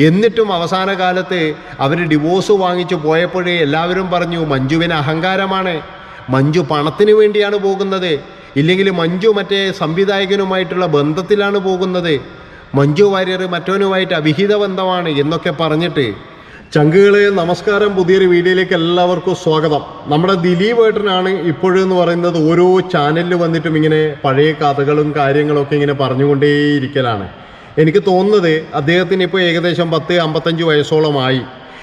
എന്നിട്ടും അവസാന കാലത്ത് അവർ ഡിവോഴ്സ് വാങ്ങിച്ചു പോയപ്പോഴേ എല്ലാവരും പറഞ്ഞു മഞ്ജുവിന് അഹങ്കാരമാണ്. മഞ്ജു പണത്തിന് വേണ്ടിയാണ് പോകുന്നത്. ഇല്ലെങ്കിൽ മഞ്ജു മറ്റേ സംവിധായകനുമായിട്ടുള്ള ബന്ധത്തിലാണ് പോകുന്നത്. മഞ്ജു വാര്യർ മറ്റവനുമായിട്ട് അവിഹിത ബന്ധമാണ് എന്നൊക്കെ പറഞ്ഞിട്ട് ചങ്കുകളെ നമസ്കാരം പുതിയൊരു വീഡിയോയിലേക്ക് എല്ലാവർക്കും സ്വാഗതം. നമ്മുടെ ദിലീപ് ഏട്ടനാണ് ഇപ്പോഴെന്ന് പറയുന്നത് ഓരോ ചാനലിൽ വന്നിട്ടും ഇങ്ങനെ പഴയ കഥകളും കാര്യങ്ങളൊക്കെ ഇങ്ങനെ പറഞ്ഞുകൊണ്ടേയിരിക്കലാണ്. എനിക്ക് തോന്നുന്നത് അദ്ദേഹത്തിന് ഇപ്പോൾ ഏകദേശം പത്ത് അമ്പത്തഞ്ച് വയസ്സോളമായി.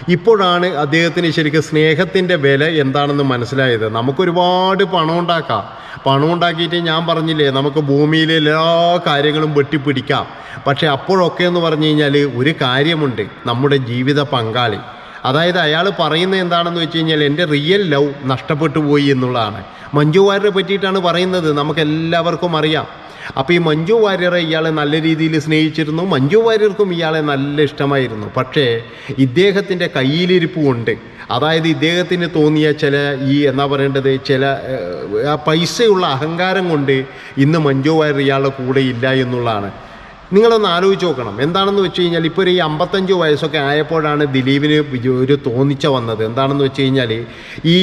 ഇപ്പോഴാണ് അദ്ദേഹത്തിന് ശരിക്കും സ്നേഹത്തിന്റെ വില എന്താണെന്ന് മനസ്സിലായത്. നമുക്കൊരുപാട് പണം ഉണ്ടാക്കാം. പണം ഉണ്ടാക്കിയിട്ട് ഞാൻ പറഞ്ഞില്ലേ നമുക്ക് ഭൂമിയിലെ എല്ലാ കാര്യങ്ങളും വെട്ടിപ്പിടിക്കാം. പക്ഷേ അപ്പോഴൊക്കെ എന്ന് പറഞ്ഞു കഴിഞ്ഞാൽ ഒരു കാര്യമുണ്ട് നമ്മുടെ ജീവിത പങ്കാളി. അതായത് അയാൾ പറയുന്നത് എന്താണെന്ന് വെച്ച് കഴിഞ്ഞാൽ എന്റെ റിയൽ ലവ് നഷ്ടപ്പെട്ടു പോയി എന്നുള്ളതാണ്. മഞ്ജു വാര്യരെ പറ്റിയിട്ടാണ് പറയുന്നത് നമുക്കെല്ലാവർക്കും അറിയാം. അപ്പോൾ ഈ മഞ്ജു വാര്യറെ ഇയാളെ നല്ല രീതിയിൽ സ്നേഹിച്ചിരുന്നു. മഞ്ജു വാര്യർക്കും ഇയാളെ നല്ല ഇഷ്ടമായിരുന്നു. പക്ഷേ ഇദ്ദേഹത്തിന്റെ കയ്യിലിരിപ്പ് കൊണ്ട് അതായത് ഇദ്ദേഹത്തിന് തോന്നിയ ചില ഈ എന്നാ പറയേണ്ടത് ചില പൈസയുള്ള അഹങ്കാരം കൊണ്ട് ഇന്ന് മഞ്ജു വാര്യർ ഇയാളുടെ കൂടെ ഇല്ല എന്നുള്ളതാണ്. നിങ്ങളൊന്ന് ആലോചിച്ച് നോക്കണം. എന്താണെന്ന് വെച്ച് കഴിഞ്ഞാൽ ഇപ്പോൾ ഒരു ഈ അമ്പത്തഞ്ച് വയസ്സൊക്കെ ആയപ്പോഴാണ് ദിലീപിന് ഒരു തോന്നിച്ച വന്നത്. എന്താണെന്ന് വെച്ച് കഴിഞ്ഞാൽ ഈ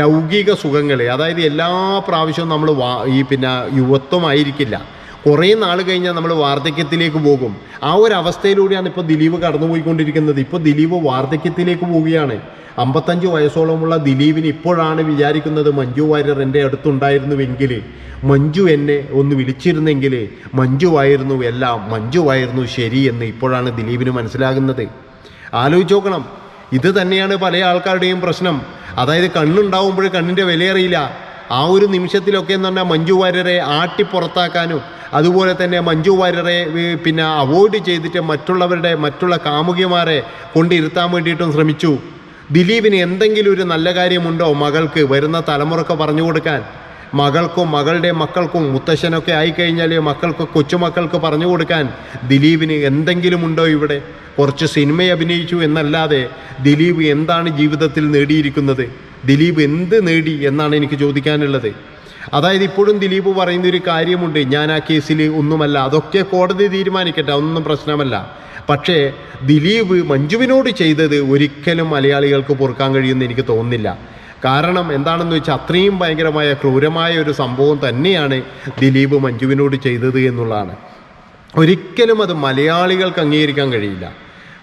ലൗകിക സുഖങ്ങൾ അതായത് എല്ലാ പ്രാവശ്യവും നമ്മൾ ഈ പിന്നെ യുവത്വമായിരിക്കില്ല. കുറേ നാൾ കഴിഞ്ഞാൽ നമ്മൾ വാർദ്ധക്യത്തിലേക്ക് പോകും. ആ ഒരു അവസ്ഥയിലൂടെയാണ് ഇപ്പോൾ ദിലീപ് കടന്നുപോയിക്കൊണ്ടിരിക്കുന്നത്. ഇപ്പോൾ ദിലീപ് വാർദ്ധക്യത്തിലേക്ക് പോവുകയാണ്. അമ്പത്തഞ്ച് വയസ്സോളമുള്ള ദിലീപിന് ഇപ്പോഴാണ് വിചാരിക്കുന്നത് മഞ്ജു വാര്യർ എന്റെ അടുത്തുണ്ടായിരുന്നുവെങ്കിൽ. മഞ്ജു എന്നെ ഒന്ന് വിളിച്ചിരുന്നെങ്കിൽ മഞ്ജുവായിരുന്നു എല്ലാം മഞ്ജുവായിരുന്നു ശരി എന്ന് ഇപ്പോഴാണ് ദിലീപിന് മനസ്സിലാകുന്നത്. ആലോചിച്ച് നോക്കണം ഇത് തന്നെയാണ് പല ആൾക്കാരുടെയും പ്രശ്നം. അതായത് കണ്ണുണ്ടാവുമ്പോൾ കണ്ണിന്റെ വിലയറിയില്ല. ആ ഒരു നിമിഷത്തിലൊക്കെ എന്ന് പറഞ്ഞാൽ മഞ്ജു വാര്യരെ ആട്ടി പുറത്താക്കാനും അതുപോലെ തന്നെ മഞ്ജു വാര്യരെ പിന്നെ അവോയ്ഡ് ചെയ്തിട്ട് മറ്റുള്ളവരുടെ മറ്റുള്ള കാമുകിമാരെ കൊണ്ടിരുത്താൻ വേണ്ടിയിട്ടും ശ്രമിച്ചു. ദിലീപിന് എന്തെങ്കിലും ഒരു നല്ല കാര്യമുണ്ടോ മകൾക്ക്? വരുന്ന തലമുറയ്ക്ക് പറഞ്ഞു കൊടുക്കാൻ. മകൾക്കും മകളുടെ മക്കൾക്കും മുത്തശ്ശനൊക്കെ ആയിക്കഴിഞ്ഞാൽ മക്കൾക്ക് കൊച്ചുമക്കൾക്ക് പറഞ്ഞു കൊടുക്കാൻ ദിലീപിന് എന്തെങ്കിലും ഉണ്ടോ ഇവിടെ? കുറച്ച് സിനിമ അഭിനയിച്ചു എന്നല്ലാതെ ദിലീപ് എന്താണ് ജീവിതത്തിൽ നേടിയിരിക്കുന്നത്? ദിലീപ് എന്ത് നേടി എന്നാണ് എനിക്ക് ചോദിക്കാനുള്ളത്. അതായത് ഇപ്പോഴും ദിലീപ് പറയുന്ന ഒരു കാര്യമുണ്ട് ഞാൻ ആ കേസിൽ ഒന്നുമല്ല അതൊക്കെ കോടതി തീരുമാനിക്കട്ടെ ഒന്നും പ്രശ്നമല്ല. പക്ഷേ ദിലീപ് മഞ്ജുവിനോട് ചെയ്തത് ഒരിക്കലും മലയാളികൾക്ക് പൊറുക്കാൻ കഴിയുമെന്ന് എനിക്ക് തോന്നുന്നില്ല. കാരണം എന്താണെന്ന് വെച്ചാൽ അത്രയും ഭയങ്കരമായ ക്രൂരമായ ഒരു സംഭവം തന്നെയാണ് ദിലീപ് മഞ്ജുവിനോട് ചെയ്തത് എന്നുള്ളതാണ്. ഒരിക്കലും അത് മലയാളികൾക്ക് അംഗീകരിക്കാൻ കഴിയില്ല.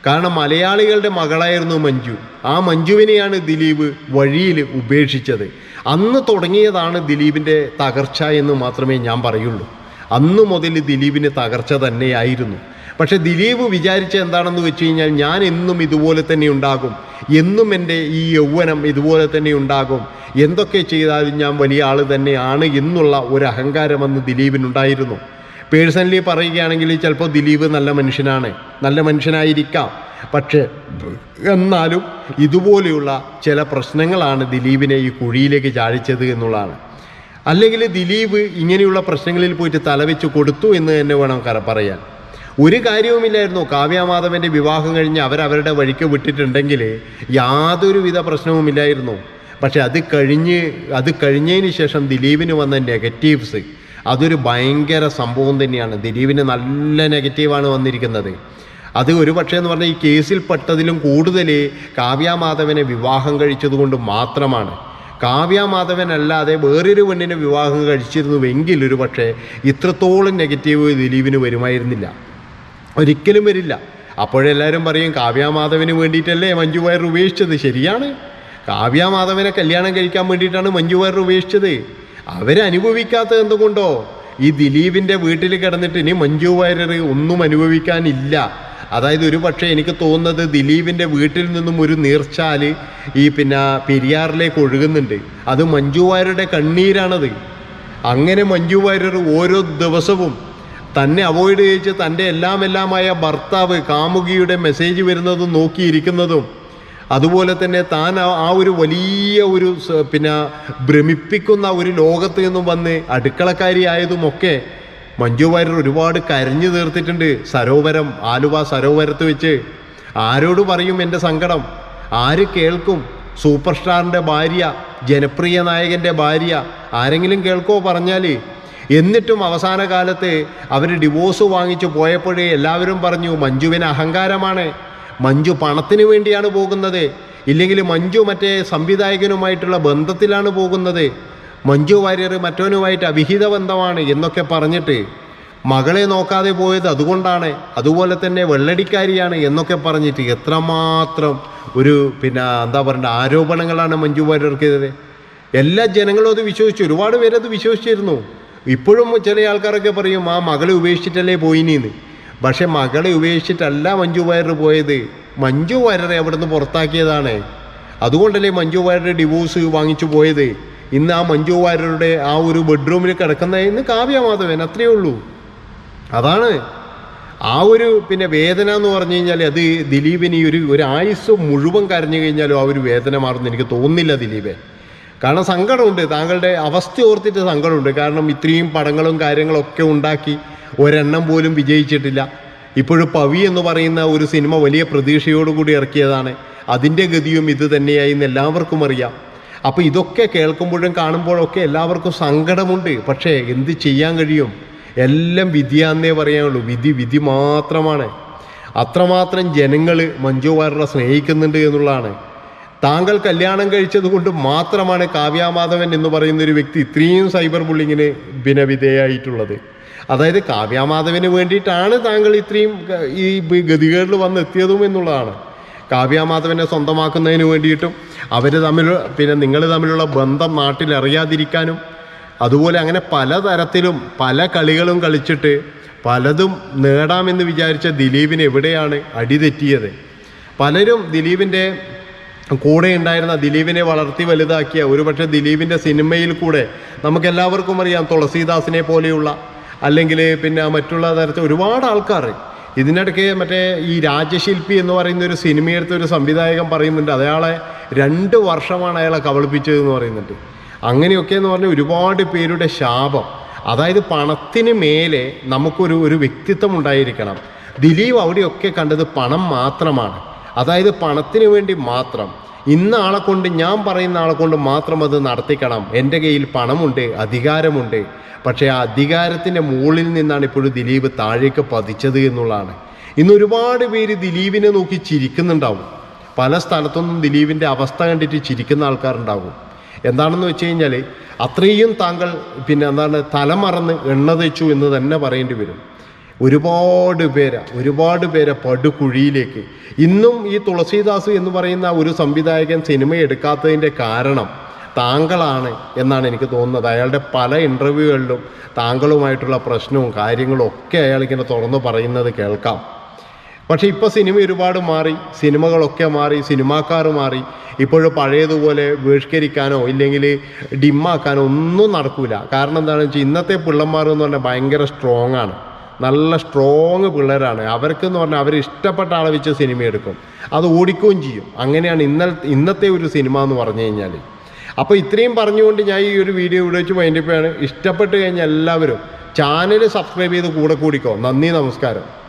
കാരണം മലയാളികളുടെ മകളായിരുന്നു മഞ്ജു. ആ മഞ്ജുവിനെയാണ് ദിലീപ് വഴിയിൽ ഉപേക്ഷിച്ചത്. അന്ന് തുടങ്ങിയതാണ് ദിലീപിന്റെ തകർച്ച എന്ന് മാത്രമേ ഞാൻ പറയുള്ളൂ. അന്ന് മുതൽ ദിലീപിന് തകർച്ച തന്നെയായിരുന്നു. പക്ഷെ ദിലീപ് വിചാരിച്ച എന്താണെന്ന് വെച്ച് കഴിഞ്ഞാൽ ഞാൻ എന്നും ഇതുപോലെ തന്നെ ഉണ്ടാകും. എന്നും എന്റെ ഈ യൗവനം ഇതുപോലെ തന്നെ ഉണ്ടാകും. എന്തൊക്കെ ചെയ്താലും ഞാൻ വലിയ ആൾ തന്നെയാണ് എന്നുള്ള ഒരു അഹങ്കാരം അന്ന് ദിലീപിനുണ്ടായിരുന്നു. പേഴ്സണലി പറയുകയാണെങ്കിൽ ചിലപ്പോൾ ദിലീപ് നല്ല മനുഷ്യനാണ്. നല്ല മനുഷ്യനായിരിക്കാം. പക്ഷേ എന്നാലും ഇതുപോലെയുള്ള ചില പ്രശ്നങ്ങളാണ് ദിലീപിനെ ഈ കുഴിയിലേക്ക് ചാഴിച്ചത് എന്നുള്ളതാണ്. അല്ലെങ്കിൽ ദിലീപ് ഇങ്ങനെയുള്ള പ്രശ്നങ്ങളിൽ പോയിട്ട് തലവെച്ച് കൊടുത്തു എന്ന് തന്നെ വേണം പറയാൻ. ഒരു കാര്യവുമില്ലായിരുന്നു. കാവ്യാമാധവന്റെ വിവാഹം കഴിഞ്ഞ് അവരവരുടെ വഴിക്ക് വിട്ടിട്ടുണ്ടെങ്കിൽ യാതൊരുവിധ പ്രശ്നവുമില്ലായിരുന്നു. പക്ഷെ അത് കഴിഞ്ഞ് അത് കഴിഞ്ഞതിന് ശേഷം ദിലീപിന് വന്ന നെഗറ്റീവ്സ് അതൊരു ഭയങ്കര സംഭവം തന്നെയാണ്. ദിലീപിന് നല്ല നെഗറ്റീവാണ് വന്നിരിക്കുന്നത്. അത് ഒരു പക്ഷേ എന്ന് പറഞ്ഞാൽ ഈ കേസിൽ പെട്ടതിലും കൂടുതൽ കാവ്യാമാധവനെ വിവാഹം കഴിച്ചതുകൊണ്ട് മാത്രമാണ്. കാവ്യാമാധവനല്ലാതെ വേറൊരു പെണ്ണിനെ വിവാഹം കഴിച്ചിരുന്നുവെങ്കിൽ ഒരു പക്ഷേ ഇത്രത്തോളം നെഗറ്റീവ് ദിലീപിന് വരുമായിരുന്നില്ല. ഒരിക്കലും വരില്ല. അപ്പോഴെല്ലാവരും പറയും കാവ്യാമാധവന് വേണ്ടിയിട്ടല്ലേ മഞ്ജു വാര്യർ ഉപേക്ഷിച്ചത്? ശരിയാണ്. കാവ്യാമാധവനെ കല്യാണം കഴിക്കാൻ വേണ്ടിയിട്ടാണ് മഞ്ജു വാര്യർ ഉപേക്ഷിച്ചത്. അവരനുഭവിക്കാത്തത് എന്തുകൊണ്ടോ? ഈ ദിലീപിന്റെ വീട്ടിൽ കിടന്നിട്ട് ഇനി മഞ്ജു വാര്യർ ഒന്നും അനുഭവിക്കാനില്ല. അതായത് ഒരു പക്ഷേ എനിക്ക് തോന്നുന്നത് ദിലീപിന്റെ വീട്ടിൽ നിന്നും ഒരു നീർച്ചാൽ ഈ പിന്നെ പെരിയാറിലേക്ക് ഒഴുകുന്നുണ്ട്. അത് മഞ്ജു വാര്യരുടെ കണ്ണീരാണത്. അങ്ങനെ മഞ്ജു വാര്യർ ഓരോ ദിവസവും തന്നെ അവോയ്ഡ് ചെയ്യിച്ച് തന്റെ എല്ലാം എല്ലാമായ ഭർത്താവ് കാമുകിയുടെ മെസ്സേജ് വരുന്നതും നോക്കിയിരിക്കുന്നതും അതുപോലെ തന്നെ താൻ ആ- ഒരു വലിയ ഒരു പിന്നെ ഭ്രമിപ്പിക്കുന്ന ഒരു ലോകത്ത് നിന്നും വന്ന് അടുക്കളക്കാരി ആയതുമൊക്കെ മഞ്ജു വാര്യർ ഒരുപാട് കരഞ്ഞു തീർത്തിട്ടുണ്ട്. സരോവരം ആലുവ സരോവരത്ത് വെച്ച് ആരോട് പറയും എന്റെ സങ്കടം? ആര് കേൾക്കും? സൂപ്പർ സ്റ്റാറിന്റെ ഭാര്യ ജനപ്രിയ നായകന്റെ ഭാര്യ ആരെങ്കിലും കേൾക്കോ പറഞ്ഞാൽ എന്നിട്ടും അവസാന കാലത്ത് അവർ ഡിവോഴ്സ് വാങ്ങിച്ചു പോയപ്പോഴേ എല്ലാവരും പറഞ്ഞു മഞ്ജുവിന് അഹങ്കാരമാണ്. മഞ്ജു പണത്തിന് വേണ്ടിയാണ് പോകുന്നത്. ഇല്ലെങ്കിൽ മഞ്ജു മറ്റേ സംവിധായകനുമായിട്ടുള്ള ബന്ധത്തിലാണ് പോകുന്നത്. മഞ്ജു വാര്യർ മറ്റവനുമായിട്ട് അവിഹിത ബന്ധമാണ് എന്നൊക്കെ പറഞ്ഞിട്ട് മകളെ നോക്കാതെ പോയത് അതുകൊണ്ടാണ്. അതുപോലെ തന്നെ വെള്ളടിക്കാരിയാണ് എന്നൊക്കെ പറഞ്ഞിട്ട് എത്രമാത്രം ഒരു പിന്നെ എന്താ പറയണ്ട ആരോപണങ്ങളാണ് മഞ്ജു വാര്യർക്കെതിരെ. എല്ലാ ജനങ്ങളും അത് വിശ്വസിച്ചു. ഒരുപാട് പേരത് വിശ്വസിച്ചിരുന്നു. ഇപ്പോഴും ചില ആൾക്കാരൊക്കെ പറയും ആ മകളെ ഉപേക്ഷിച്ചിട്ടല്ലേ പോയിനിന്ന്. പക്ഷെ മകളെ ഉപേക്ഷിച്ചിട്ടല്ല മഞ്ജു വാര്യർ പോയത്. മഞ്ജു വാര്യരെ അവിടുന്ന് പുറത്താക്കിയതാണ്. അതുകൊണ്ടല്ലേ മഞ്ജു വാര്യരുടെ ഡിവോഴ്സ് വാങ്ങിച്ചു പോയത്. ഇന്ന് ആ മഞ്ജു വാര്യരുടെ ആ ഒരു ബെഡ്റൂമിൽ കിടക്കുന്ന ഇന്ന് കാവ്യമാധവൻ അത്രയേ ഉള്ളൂ. അതാണ്. ആ ഒരു പിന്നെ വേദന എന്ന് പറഞ്ഞു കഴിഞ്ഞാൽ അത് ദിലീപിന് ഈ ഒരു ഒരു ആയുസ് മുഴുവൻ കരഞ്ഞു കഴിഞ്ഞാലും ആ ഒരു വേദന മാറുമെന്ന് എനിക്ക് തോന്നുന്നില്ല ദിലീപേ. കാരണം സങ്കടമുണ്ട്. താങ്കളുടെ അവസ്ഥ ഓർത്തിട്ട് സങ്കടമുണ്ട്. കാരണം ഇത്രയും പടങ്ങളും കാര്യങ്ങളൊക്കെ ഉണ്ടാക്കി ഒരെണ്ണം പോലും വിജയിച്ചിട്ടില്ല. ഇപ്പോഴും പവി എന്ന് പറയുന്ന ഒരു സിനിമ വലിയ പ്രതീക്ഷയോടുകൂടി ഇറക്കിയതാണ്. അതിന്റെ ഗതിയും ഇത് തന്നെയായി എന്ന് എല്ലാവർക്കും അറിയാം. അപ്പോൾ ഇതൊക്കെ കേൾക്കുമ്പോഴും കാണുമ്പോഴൊക്കെ എല്ലാവർക്കും സങ്കടമുണ്ട്. പക്ഷേ എന്ത് ചെയ്യാൻ കഴിയും? എല്ലാം വിധിയാന്നേ പറയാനുള്ളൂ. വിധി വിധി മാത്രമാണ്. അത്രമാത്രം ജനങ്ങൾ മഞ്ജു വാര്യരെ സ്നേഹിക്കുന്നുണ്ട് എന്നുള്ളതാണ്. താങ്കൾ കല്യാണം കഴിച്ചത് കൊണ്ട് മാത്രമാണ് കാവ്യാമാധവൻ എന്ന് പറയുന്ന ഒരു വ്യക്തി ഇത്രയും സൈബർ ബുള്ളിങ്ങിന് പിന്നെ വിധേയമായിട്ടുള്ളത് അതായത് കാവ്യാമാധവന് വേണ്ടിയിട്ടാണ് താങ്കൾ ഇത്രയും ഈ ഗതികേടിൽ വന്നെത്തിയതും എന്നുള്ളതാണ്. കാവ്യാമാധവനെ സ്വന്തമാക്കുന്നതിന് വേണ്ടിയിട്ടും അവർ തമ്മിൽ പിന്നെ നിങ്ങൾ തമ്മിലുള്ള ബന്ധം നാട്ടിൽ അറിയാതിരിക്കാനും അതുപോലെ അങ്ങനെ പലതരത്തിലും പല കളികളും കളിച്ചിട്ട് പലതും നേടാമെന്ന് വിചാരിച്ച ദിലീപിന് എവിടെയാണ് അടിതെറ്റിയത് പലരും ദിലീപിന്റെ കൂടെ ഉണ്ടായിരുന്ന ദിലീപിനെ വളർത്തി വലുതാക്കിയ ഒരുപക്ഷെ ദിലീപിന്റെ സിനിമയിൽ കൂടെ നമുക്കെല്ലാവർക്കും അറിയാം തുളസീദാസിനെ പോലെയുള്ള അല്ലെങ്കിൽ പിന്നെ മറ്റുള്ള തരത്തിൽ ഒരുപാട് ആൾക്കാർ. ഇതിനിടയ്ക്ക് മറ്റേ ഈ രാജശില്പി എന്ന് പറയുന്ന ഒരു സിനിമയെടുത്ത് ഒരു സംവിധായകൻ പറയുന്നുണ്ട്. അയാളെ രണ്ട് വർഷമാണ് അയാളെ കബളിപ്പിച്ചത് എന്ന് പറയുന്നുണ്ട്. അങ്ങനെയൊക്കെ എന്ന് പറഞ്ഞാൽ ഒരുപാട് പേരുടെ ശാപം. അതായത് പണത്തിന് മേലെ നമുക്കൊരു ഒരു വ്യക്തിത്വം ഉണ്ടായിരിക്കണം. ദിലീപ് അവിടെയൊക്കെ കണ്ടത് പണം മാത്രമാണ്. അതായത് പണത്തിന് വേണ്ടി മാത്രം. ഇന്ന ആളെ കൊണ്ട് ഞാൻ പറയുന്ന ആളെ കൊണ്ട് മാത്രം അത് നടത്തിക്കണം. എന്റെ കയ്യിൽ പണമുണ്ട് അധികാരമുണ്ട്. പക്ഷേ ആ അധികാരത്തിന്റെ മുകളിൽ നിന്നാണ് ഇപ്പോഴും ദിലീപ് താഴേക്ക് പതിച്ചത് എന്നുള്ളതാണ്. ഇന്ന് ഒരുപാട് പേര് ദിലീപിനെ നോക്കി ചിരിക്കുന്നുണ്ടാവും. പല സ്ഥലത്തൊന്നും ദിലീപിന്റെ അവസ്ഥ കണ്ടിട്ട് ചിരിക്കുന്ന ആൾക്കാരുണ്ടാകും എന്താണെന്ന് വെച്ച് കഴിഞ്ഞാൽ അത്രയും താങ്കൾ പിന്നെ എന്താണ് തലമറന്ന് എണ്ണ തേച്ചു എന്ന് തന്നെ പറയേണ്ടി വരും. ഒരുപാട് പേരെ ഒരുപാട് പേരെ പടുകുഴിയിലേക്ക്. ഇന്നും ഈ തുളസീദാസ് എന്ന് പറയുന്ന ഒരു സംവിധായകൻ സിനിമ എടുക്കാത്തതിന്റെ കാരണം താങ്കളാണ് എന്നാണ് എനിക്ക് തോന്നുന്നത്. അയാളുടെ പല ഇന്റർവ്യൂകളിലും താങ്കളുമായിട്ടുള്ള പ്രശ്നവും കാര്യങ്ങളും ഒക്കെ അയാൾ ഇങ്ങനെ തുറന്നു പറയുന്നത് കേൾക്കാം. പക്ഷേ ഇപ്പോൾ സിനിമ ഒരുപാട് മാറി സിനിമകളൊക്കെ മാറി സിനിമാക്കാർ മാറി. ഇപ്പോഴും പഴയതുപോലെ ബഹിഷ്കരിക്കാനോ ഇല്ലെങ്കിൽ ഡിമ്മാക്കാനോ ഒന്നും നടക്കില്ല കാരണം എന്താണെന്ന് വെച്ചാൽ ഇന്നത്തെ പിള്ളന്മാർ എന്ന് പറഞ്ഞാൽ ഭയങ്കര സ്ട്രോങ് ആണ്. നല്ല സ്ട്രോങ് പിള്ളേരാണ്. അവർക്കെന്ന് പറഞ്ഞാൽ അവർ ഇഷ്ടപ്പെട്ട ആളെ വെച്ച് സിനിമ എടുക്കും. അത് ഓടിക്കുകയും ചെയ്യും. അങ്ങനെയാണ് ഇന്ന ഇന്നത്തെ ഒരു സിനിമ എന്ന് പറഞ്ഞു കഴിഞ്ഞാൽ അപ്പോൾ ഇത്രയും പറഞ്ഞുകൊണ്ട് ഞാൻ ഈ ഒരു വീഡിയോ ഇവിടെ വെച്ച് വൈൻഡിപ്പാണ് ഇഷ്ടപ്പെട്ട് കഴിഞ്ഞാൽ എല്ലാവരും ചാനൽ സബ്സ്ക്രൈബ് ചെയ്ത് കൂടെ കൂടിക്കോ. നന്ദി നമസ്കാരം.